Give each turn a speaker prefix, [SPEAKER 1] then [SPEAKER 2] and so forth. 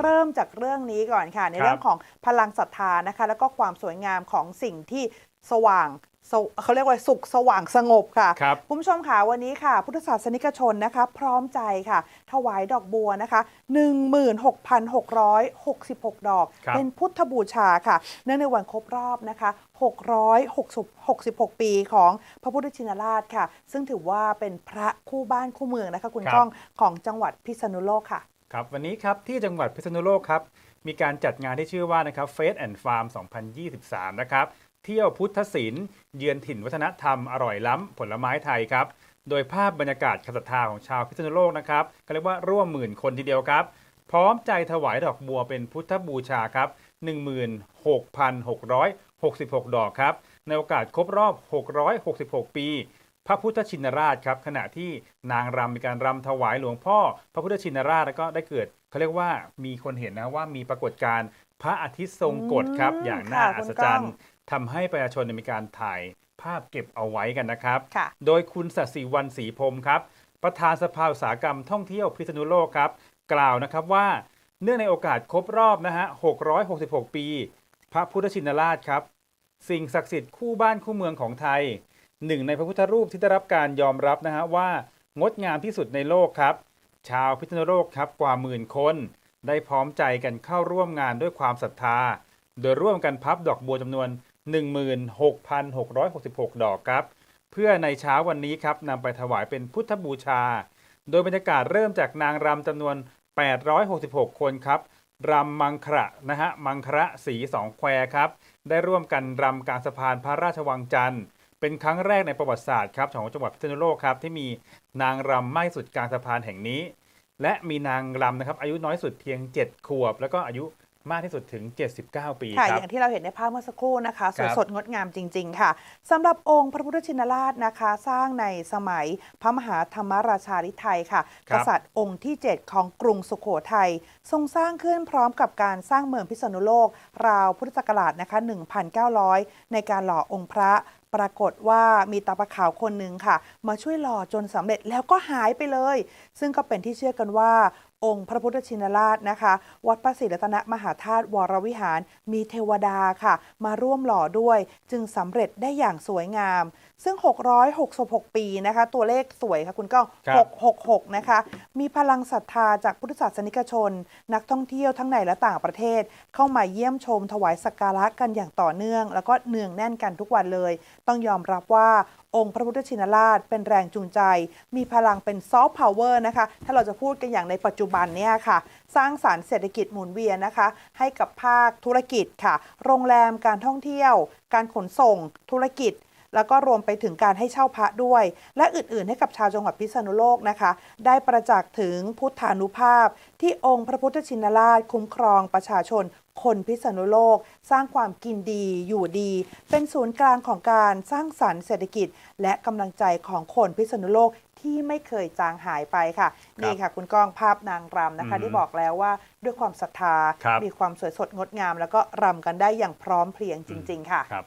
[SPEAKER 1] เริ่มจากเรื่องนี้ก่อนค่ะ ใน
[SPEAKER 2] ครับ
[SPEAKER 1] เรื่องของพลังศรัทธานะคะ แล้วก็ความสวยงามของสิ่งที่สว่างสวเขาเรียกว่าสุขสว่างสงบค่ะ
[SPEAKER 2] ครับ
[SPEAKER 1] คุณผู้ชมค่ะวันนี้ค่ะ พุทธศาสนิกชนนะคะ พร้อมใจค่ะ ถวายดอกบัวนะคะ 16,666 ดอก
[SPEAKER 2] ครับ
[SPEAKER 1] เป็นพุทธบูชาค่ะ เนื่องในวันครบรอบนะคะ 666 ปีของพระพุทธชินราชค่ะ ซึ่งถือว่าเป็นพระคู่บ้านคู่เมืองนะคะ คุณ
[SPEAKER 2] ครับ
[SPEAKER 1] ก้องของจังหวัดพิษณุโลกค่ะ
[SPEAKER 2] ครับวันนี้ครับที่จังหวัดพิษณุโลกครับมีการจัดงานที่ชื่อว่านะครับ Faith and Farm 2023 นะครับเที่ยวพุทธศิลป์เยือนถิ่นวัฒนธรรมอร่อยล้ำผลไม้ไทยครับโดยภาพบรรยากาศคศรัทธาของชาวพิษณุโลกนะครับก็เรียกว่าร่วมหมื่นคนทีเดียวครับ พร้อมใจถวายดอกบัวเป็นพุทธบูชาครับ 16,666 ดอกครับในโอกาสครบรอบ 666 ปี พระพุทธชินราชครับขณะที่นางรำมีการรำถวายหลวงพ่อ พระพุทธชินราชแล้วก็ได้เกิดเขาเรียกว่ามีคนเห็นนะว่ามีปรากฏการณ์พระอาทิตย์ทรงกฎครับ
[SPEAKER 1] อืม
[SPEAKER 2] อย่างน่า
[SPEAKER 1] ค่ะ
[SPEAKER 2] อั
[SPEAKER 1] คุณ
[SPEAKER 2] ศ
[SPEAKER 1] ก้
[SPEAKER 2] จร
[SPEAKER 1] อ
[SPEAKER 2] รงย์ทำให้ประชาชนมีการถ่ายภาพเก็บเอาไว้กันนะครับ
[SPEAKER 1] ค่ะ
[SPEAKER 2] โดยคุณสัสิวันศรีพรหมครับ ประธานสภาอุตสาหกรรมท่องเที่ยวพิษณุโลกครับ กล่าวนะครับว่าเนื่องในโอกาสครบรอบนะฮะ 666 ปี พระพุทธชินราชครับ สิ่งศักดิ์สิทธิ์คู่บ้านคู่เมืองของไทย หนึ่งในพระพุทธรูปที่ได้รับการยอมรับนะฮะว่างดงามที่สุดในโลกครับ ชาวพิษณุโลกครับกว่าหมื่นคน ได้พร้อมใจกันเข้าร่วมงานด้วยความศรัทธา โดยร่วมกันพับดอกบัวจำนวน 16,666 ดอกครับ เพื่อในเช้าวันนี้ครับนำไปถวายเป็นพุทธบูชา โดยบรรยากาศเริ่มจากนางรำจำนวน 866 คนครับรำมังคระนะฮะมังคระสีสองแควครับ ได้ร่วมกันรำกลางสะพานพระราชวังจันทร์ เป็นครั้งแรกในประวัติศาสตร์ครับของจังหวัดพิษณุโลกครับที่มีนางรำมากที่สุดกลางสะพานแห่งนี้ และมีนางรำนะครับอายุน้อยสุดเพียง 7 ขวบ แล้วก็อายุมากที่สุดถึง 79 ปี
[SPEAKER 1] ค่ะ
[SPEAKER 2] ครั
[SPEAKER 1] อบย่างที่เราเห็นในภาพเมื่อสักครู่นะคะส
[SPEAKER 2] ครั
[SPEAKER 1] วย
[SPEAKER 2] บ
[SPEAKER 1] สดงดงามจริง ๆ ค่ะสำหรับองค์พระพุทธชินราชนะคะ สร้างในสมัยพระมหาธรรมราชาธิไทยค่ะ
[SPEAKER 2] ครั
[SPEAKER 1] ก
[SPEAKER 2] บ
[SPEAKER 1] ษัตริย์องค์ที่ 7 ของกรุงสุโขทัยทรงสร้างขึ้นพร้อมกับการสร้างเมืองพิษณุโลก ราวพุทธศักราชนะคะ 1,900 ในการหล่อองค์พระ ปรากฏว่ามีตาประขาวคนหนึ่งค่ะ มาช่วยหล่อจนสำเร็จแล้วก็หายไปเลย ซึ่งก็เป็นที่เชื่อกันว่า องค์พระพุทธชินราชนะคะ วัดพระศรีรัตนมหาธาตุวรวิหาร มีเทวดาค่ะ มาร่วมหล่อด้วย จึงสำเร็จได้อย่างสวยงาม ซึ่ง 666 ปีนะคะ ตัวเลขสวยค่ะคุณก้อง
[SPEAKER 2] ครับ
[SPEAKER 1] 666 นะคะ มีพลังศรัทธาจากพุทธศาสนิกชน นักท่องเที่ยวทั้งในและต่างประเทศ เข้ามาเยี่ยมชมถวายสักการะกันอย่างต่อเนื่อง แล้วก็เนืองแน่นกันทุกวันเลย ต้องยอมรับว่าองค์พระพุทธชินราชเป็นแรงจูงใจ มีพลังเป็นซอฟต์พาวเวอร์นะคะ ถ้าเราจะพูดกันอย่างในปัจจุบันเนี่ยค่ะ สร้างสารรค์เศรษฐกิจหมุนเวียนนะคะ ให้กับภาคธุรกิจค่ะ โรงแรมการท่องเที่ยว การขนส่ง ธุรกิจแล้วก็รวมไปถึงการให้เช่าพระด้วย และอื่นๆ ให้กับชาวจังหวัดพิษณุโลกนะคะ ได้ประจักษ์ถึงพุทธานุภาพ ที่องค์พระพุทธชินราชคุ้มครองประชาชน คนพิษณุโลก สร้างความกินดีอยู่ดี เป็นศูนย์กลางของการสร้างสรรค์เศรษฐกิจ และกำลังใจของคนพิษณุโลกที่ไม่เคยจางหายไปค่ะ นี่ค่ะคุณก้องภาพนางรำนะคะ
[SPEAKER 2] อืม
[SPEAKER 1] ที่บอกแล้วว่าด้วยความศรัทธา
[SPEAKER 2] ครับ
[SPEAKER 1] มีความสวยสดงดงาม แล้วก็รำกันได้อย่างพร้อมเพรียงจริง ๆ ค่ะ
[SPEAKER 2] ครับ